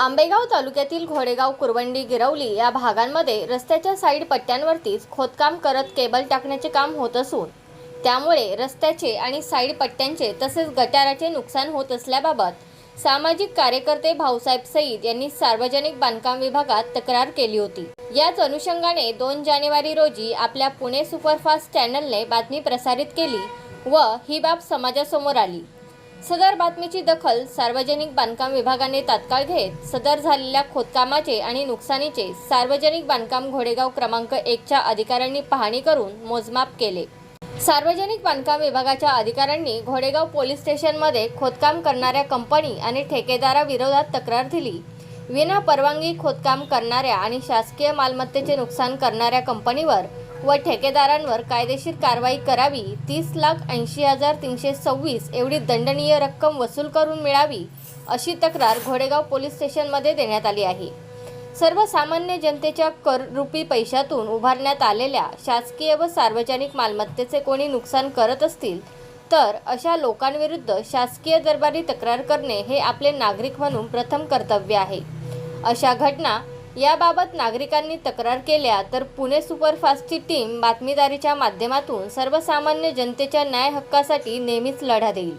आंबेगाव तालुक्यातील घोडेगाव कुरवंडी गिरवली या भागांमध्ये रस्त्याच्या साईड पट्ट्यांवरतीच खोदकाम करत केबल टाकण्याचे काम होत असून त्यामुळे रस्त्याचे आणि साईड पट्ट्यांचे तसेच गटाराचे नुकसान होत असल्याबाबत सामाजिक कार्यकर्ते भाऊसाहेब सईद यांनी सार्वजनिक बांधकाम विभागात तक्रार केली होती. याच अनुषंगाने दोन जानेवारी रोजी आपल्या पुणे सुपरफास्ट चॅनलने बातमी प्रसारित केली व ही बाब समाजासमोर आली. सदर बातमीची दखल सार्वजनिक बांधकाम विभागाने तात्काळ घेत सदर झालेल्या खोदकामाचे आणि नुकसानीचे सार्वजनिक बांधकाम घोडेगाव क्रमांक एकच्या अधिकाऱ्यांनी पाहणी करून मोजमाप केले. सार्वजनिक बांधकाम विभागाच्या अधिकाऱ्यांनी घोडेगाव पोलीस स्टेशनमध्ये खोदकाम करणाऱ्या कंपनी आणि ठेकेदाराविरोधात तक्रार दिली. विना परवानगी खोदकाम करणाऱ्या आणि शासकीय मालमत्तेचे नुकसान करणाऱ्या कंपनीवर व ठेकेदारांवर कायदेशीर कारवाई करावी. तीस लाख ऐंशी हजार तीनशे सव्वीस एवढी दंडनीय रक्कम वसूल करून मिळावी अशी तक्रार घोडेगाव पोलीस स्टेशनमध्ये देण्यात आली आहे. सर्वसामान्य जनतेच्या कररूपी पैशातून उभारण्यात आलेल्या शासकीय व सार्वजनिक मालमत्तेचे कोणी नुकसान करत असतील तर अशा लोकांविरुद्ध शासकीय दरबारी तक्रार करणे हे आपले नागरिक म्हणून प्रथम कर्तव्य आहे. अशा घटना याबाबत नागरिकांनी तक्रार केल्या तर पुणे सुपरफास्टची टीम बातमीदारीच्या माध्यमातून सर्वसामान्य जनतेच्या न्याय हक्कासाठी नेहमीच लढा देईल.